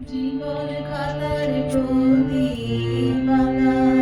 জীবন খাতার প্রতি পাতায়